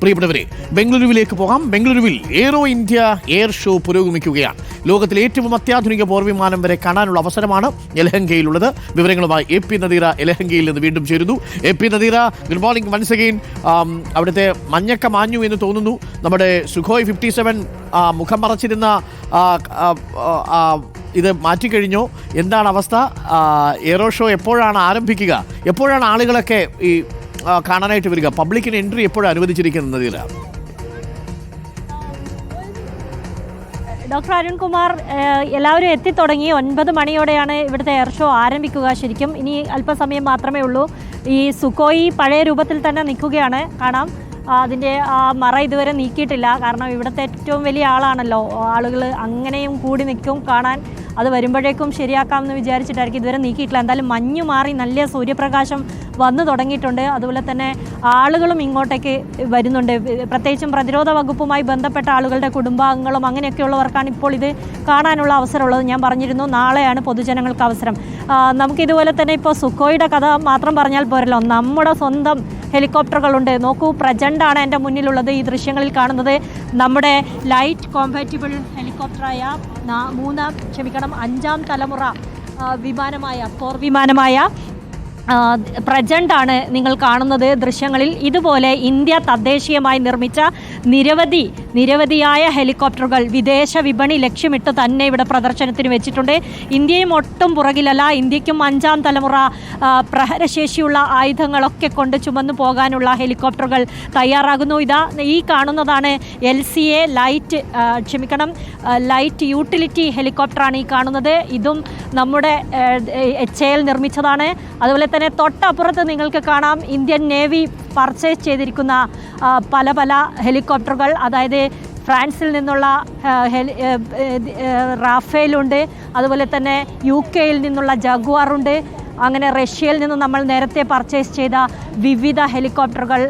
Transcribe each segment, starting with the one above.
പ്രിയപ്പെട്ടവരെ ബംഗളൂരുവിലേക്ക് പോകാം. ബംഗളൂരുവിൽ എയ്റോ ഇന്ത്യ എയർ ഷോ പുരോഗമിക്കുകയാണ്. ലോകത്തിലെ ഏറ്റവും അത്യാധുനിക പോർവിമാനം വരെ കാണാനുള്ള അവസരമാണ് യലഹങ്കയിലുള്ളത് വിവരങ്ങളുമായി എ പി നദീറ യലഹങ്കയിൽ നിന്ന് വീണ്ടും ചേരുന്നു. A P Nadeera good morning once again അവിടുത്തെ മഞ്ഞക്ക മാഞ്ഞു എന്ന് തോന്നുന്നു. നമ്മുടെ സുഖോയ് ഫിഫ്റ്റി സെവൻ മുഖം മറച്ചിരുന്ന ഇത് മാറ്റിക്കഴിഞ്ഞോ. എന്താണ് അവസ്ഥ? എയറോ ഷോ എപ്പോഴാണ് ആരംഭിക്കുക? എപ്പോഴാണ് ആളുകളൊക്കെ ഈ കാണാനായിട്ട് വരിക. പബ്ലിക്കിന് എൻട്രി എപ്പോഴാണ് അനുവദിച്ചിരിക്കുന്നത് നദീറ ഡോക്ടർ അരുൺകുമാർ എല്ലാവരും എത്തിത്തുടങ്ങി. ഒൻപത് മണിയോടെയാണ് ഇവിടുത്തെ എയർ ഷോ ആരംഭിക്കുക ശരിക്കും. ഇനി അല്പസമയം മാത്രമേ ഉള്ളൂ. ഈ സുക്കോയി പഴയ രൂപത്തിൽ തന്നെ നിൽക്കുകയാണ്. കാണാം. അതിന്റെ മറ ഇതുവരെ നീക്കിയിട്ടില്ല. കാരണം ഇവിടുത്തെ ഏറ്റവും വലിയ ആളാണല്ലോ. ആളുകൾ അങ്ങനെയും കൂടി നിൽക്കും കാണാൻ. അത് വരുമ്പോഴേക്കും ശരിയാക്കാമെന്ന് വിചാരിച്ചിട്ടായിരിക്കും ഇതുവരെ നീക്കിയിട്ടില്ല. എന്തായാലും മഞ്ഞ് മാറി നല്ല സൂര്യപ്രകാശം വന്നു തുടങ്ങിയിട്ടുണ്ട്. അതുപോലെ തന്നെ ആളുകളും ഇങ്ങോട്ടേക്ക് വരുന്നുണ്ട്. പ്രത്യേകിച്ചും പ്രതിരോധ വകുപ്പുമായി ബന്ധപ്പെട്ട ആളുകളുടെ കുടുംബാംഗങ്ങളും അങ്ങനെയൊക്കെയുള്ളവർക്കാണ് ഇപ്പോൾ ഇത് കാണാനുള്ള അവസരമുള്ളത്. ഞാൻ പറഞ്ഞിരുന്നു നാളെയാണ് പൊതുജനങ്ങൾക്ക് അവസരം. നമുക്കിതുപോലെ തന്നെ ഇപ്പോൾ സുഖോയുടെ കഥ മാത്രം പറഞ്ഞാൽ പോരല്ലോ. നമ്മുടെ സ്വന്തം ഹെലികോപ്റ്ററുകളുണ്ട്. നോക്കൂ പ്രജണ്ടാണ് എന്റെ മുന്നിലുള്ളത് ഈ ദൃശ്യങ്ങളിൽ കാണുന്നത്. നമ്മുടെ ലൈറ്റ് കോമ്പാറ്റിബിൾ ഹെലികോപ്റ്ററായ മൂന്നാം ക്ഷമിക്കണം അഞ്ചാം തലമുറ വിമാനമായ പോർ വിമാനമായ പ്രജണ്ടാണ് നിങ്ങൾ കാണുന്നത് ദൃശ്യങ്ങളിൽ. ഇതുപോലെ ഇന്ത്യ തദ്ദേശീയമായി നിർമ്മിച്ച നിരവധി നിരവധിയായ ഹെലികോപ്റ്ററുകൾ വിദേശ വിപണി ലക്ഷ്യമിട്ട് തന്നെ ഇവിടെ പ്രദർശനത്തിന് വെച്ചിട്ടുണ്ട്. ഇന്ത്യയും ഒട്ടും പുറകിലല്ല ഇന്ത്യക്കും അഞ്ചാം തലമുറ പ്രഹരശേഷിയുള്ള ആയുധങ്ങളൊക്കെ കൊണ്ട് ചുമന്നു പോകാനുള്ള ഹെലികോപ്റ്ററുകൾ തയ്യാറാകുന്നു. ഇതാ ഈ കാണുന്നതാണ് എൽ സി എ ലൈറ്റ് ക്ഷമിക്കണം ലൈറ്റ് യൂട്ടിലിറ്റി ഹെലികോപ്റ്ററാണ് ഈ കാണുന്നത്. ഇതും നമ്മുടെ എച്ച് എൽ നിർമ്മിച്ചതാണ്. അതുപോലെ തന്നെ തൊട്ടപ്പുറത്ത് നിങ്ങൾക്ക് കാണാം ഇന്ത്യൻ നേവി പർച്ചേസ് ചെയ്തിരിക്കുന്ന പല പല ഹെലികോപ്റ്ററുകൾ അതായത് ഫ്രാൻസിൽ നിന്നുള്ള റാഫേലുണ്ട്. അതുപോലെ തന്നെ യു കെയിൽ നിന്നുള്ള ജഗ്വാറുണ്ട്. അങ്ങനെ റഷ്യയിൽ നിന്ന് നമ്മൾ നേരത്തെ പർച്ചേസ് ചെയ്ത വിവിധ ഹെലികോപ്റ്ററുകൾ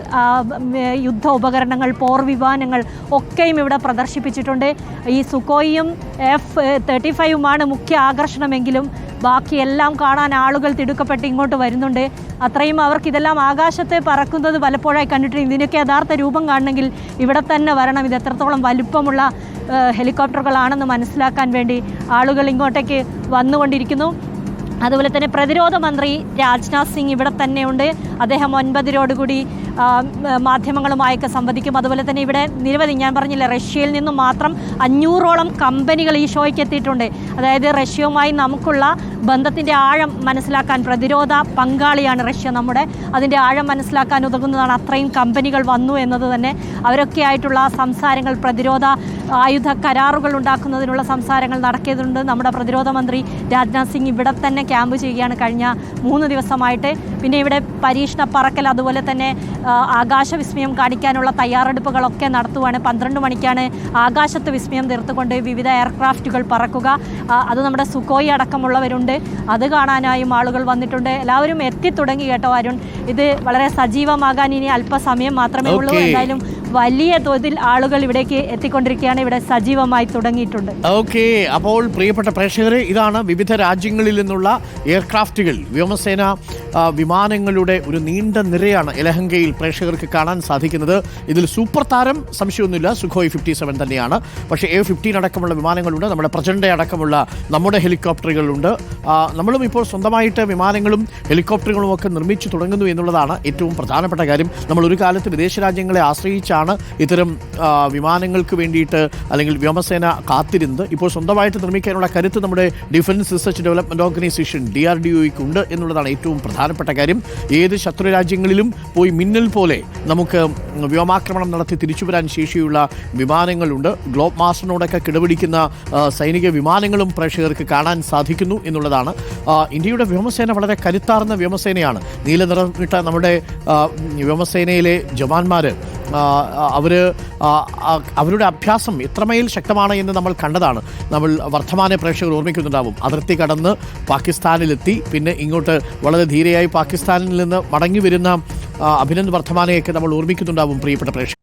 യുദ്ധ ഉപകരണങ്ങൾ പോർ വിമാനങ്ങൾ ഒക്കെയും ഇവിടെ പ്രദർശിപ്പിച്ചിട്ടുണ്ട്. ഈ സുക്കോയിയും എഫ് തേർട്ടി ഫൈവുമാണ് മുഖ്യ ആകർഷണമെങ്കിലും ബാക്കിയെല്ലാം കാണാൻ ആളുകൾ തിടുക്കപ്പെട്ട് ഇങ്ങോട്ട് വരുന്നുണ്ട്. അത്രയും അവർക്ക് ഇതെല്ലാം ആകാശത്തെ പറക്കുന്നത് പലപ്പോഴായി കണ്ടിട്ടുണ്ട്. ഇതിനൊക്കെ യഥാർത്ഥ രൂപം കാണണമെങ്കിൽ ഇവിടെ തന്നെ വരണം. ഇത് എത്രത്തോളം വലുപ്പമുള്ള ഹെലികോപ്റ്ററുകളാണെന്ന് മനസ്സിലാക്കാൻ വേണ്ടി ആളുകൾ ഇങ്ങോട്ടേക്ക് വന്നുകൊണ്ടിരിക്കുന്നു. അതുപോലെ തന്നെ പ്രതിരോധ മന്ത്രി രാജ്നാഥ് സിംഗ് ഇവിടെ തന്നെയുണ്ട് അദ്ദേഹം ഒൻപതിനോടുകൂടി മാധ്യമങ്ങളുമായൊക്കെ സംവദിക്കും. അതുപോലെ തന്നെ ഇവിടെ നിരവധി ഞാൻ പറഞ്ഞില്ല റഷ്യയിൽ നിന്നും മാത്രം അഞ്ഞൂറോളം കമ്പനികൾ ഈ ഷോയ്ക്ക് എത്തിയിട്ടുണ്ട്. അതായത് റഷ്യയുമായി നമുക്കുള്ള ബന്ധത്തിന്റെ ആഴം മനസ്സിലാക്കാൻ പ്രതിരോധ പങ്കാളിയാണ് റഷ്യ നമ്മുടെ. അതിന്റെ ആഴം മനസ്സിലാക്കാൻ ഉതകുന്നതാണ് അത്രയും കമ്പനികൾ വന്നു എന്നത് തന്നെ. അവരൊക്കെ ആയിട്ടുള്ള സംസാരങ്ങൾ പ്രതിരോധ ആയുധ കരാറുകൾ ഉണ്ടാക്കുന്നതിനുള്ള സംസാരങ്ങൾ നടക്കിയതുണ്ട്. നമ്മുടെ പ്രതിരോധ മന്ത്രി രാജ്നാഥ് സിംഗ് ഇവിടെ തന്നെ ക്യാമ്പ് ചെയ്യുകയാണ് കഴിഞ്ഞ മൂന്ന് ദിവസമായിട്ട്. പിന്നെ ഇവിടെ പരീക്ഷണ പറക്കൽ അതുപോലെ തന്നെ ആകാശ വിസ്മയം കാണിക്കാനുള്ള തയ്യാറെടുപ്പുകളൊക്കെ നടത്തുവാണ്. പന്ത്രണ്ട് മണിക്കാണ് ആകാശത്ത് വിസ്മയം തീർത്തുകൊണ്ട് വിവിധ എയർക്രാഫ്റ്റുകൾ പറക്കുക. അത് നമ്മുടെ സുഖോയി അടക്കമുള്ളവരുണ്ട്. അത് കാണാനായും ആളുകൾ വന്നിട്ടുണ്ട്. എല്ലാവരും എത്തിത്തുടങ്ങി കേട്ടോ അരുൺ. ഇത് വളരെ സജീവമാകാൻ ഇനി അല്പസമയം മാത്രമേ ഉള്ളൂ. എന്തായാലും വലിയ തോതിൽ ആളുകൾ ഇവിടേക്ക് എത്തിക്കൊണ്ടിരിക്കുകയാണ്. ഇവിടെ സജീവമായി തുടങ്ങിയിട്ടുണ്ട്. ഓക്കെ അപ്പോൾ പ്രിയപ്പെട്ട പ്രേക്ഷകരെ ഇതാണ് വിവിധ രാജ്യങ്ങളിൽ നിന്നുള്ള എയർക്രാഫ്റ്റുകൾ. വ്യോമസേന വിമാനങ്ങളുടെ ഒരു നീണ്ട നിരയാണ് യലഹങ്കയിൽ പ്രേക്ഷകർക്ക് കാണാൻ സാധിക്കുന്നത്. ഇതിൽ സൂപ്പർ താരം സംശയമൊന്നുമില്ല. സുഖോയ് ഫിഫ്റ്റി സെവൻ തന്നെയാണ്. പക്ഷേ എ ഫിഫ്റ്റീൻ അടക്കമുള്ള വിമാനങ്ങളുണ്ട്. നമ്മുടെ പ്രചണ്ഡ അടക്കമുള്ള നമ്മുടെ ഹെലികോപ്റ്ററുകളുണ്ട്. നമ്മളും ഇപ്പോൾ സ്വന്തമായിട്ട് വിമാനങ്ങളും ഹെലികോപ്റ്ററുകളും ഒക്കെ നിർമ്മിച്ചു തുടങ്ങുന്നു എന്നുള്ളതാണ് ഏറ്റവും പ്രധാനപ്പെട്ട കാര്യം. നമ്മൾ ഒരു കാലത്ത് വിദേശ രാജ്യങ്ങളെ ആശ്രയിച്ചാണ് ഇത്തരം വിമാനങ്ങൾക്ക് വേണ്ടിയിട്ട് അല്ലെങ്കിൽ വ്യോമസേന കാത്തിരുന്നത്. ഇപ്പോൾ സ്വന്തമായിട്ട് നിർമ്മിക്കാനുള്ള കരുത്ത് നമ്മുടെ defence research development organisation D R D ഒയ്ക്ക് ഉണ്ട് എന്നുള്ളതാണ് ഏറ്റവും പ്രധാനപ്പെട്ട കാര്യം. ഏത് ശത്രു രാജ്യങ്ങളിലും പോയി മിന്നൽ പോലെ നമുക്ക് വ്യോമാക്രമണം നടത്തി തിരിച്ചു വരാൻ ശേഷിയുള്ള വിമാനങ്ങളുണ്ട്. ഗ്ലോബ് മാസ്റ്ററിനോടൊക്കെ കിടപിടിക്കുന്ന സൈനിക വിമാനങ്ങളും പ്രേക്ഷകർക്ക് കാണാൻ സാധിക്കുന്നു എന്നുള്ളതാണ്. ഇന്ത്യയുടെ വ്യോമസേന വളരെ കരുത്താർന്ന വ്യോമസേനയാണ്. നീല നിറമിട്ട നമ്മുടെ വ്യോമസേനയിലെ ജവാന്മാര് ആ, അവരുടെ അഭ്യാസം എത്രമേൽ ശക്തമാണ് എന്ന് നമ്മൾ കണ്ടതാണ്. നമ്മൾ വർത്തമാന പ്രേക്ഷകർ ഓർമ്മിക്കുന്നുണ്ടാവും. അതിർത്തി കടന്ന് പാകിസ്ഥാനിലെത്തി. പിന്നെ ഇങ്ങോട്ട് വളരെ ധീരയായി പാകിസ്ഥാനിൽ നിന്ന് മടങ്ങി വരുന്ന അഭിനന്ദ് വർദ്ധമാനെയൊക്കെ നമ്മൾ ഓർമ്മിക്കുന്നുണ്ടാവും പ്രിയപ്പെട്ട പ്രേക്ഷകർ.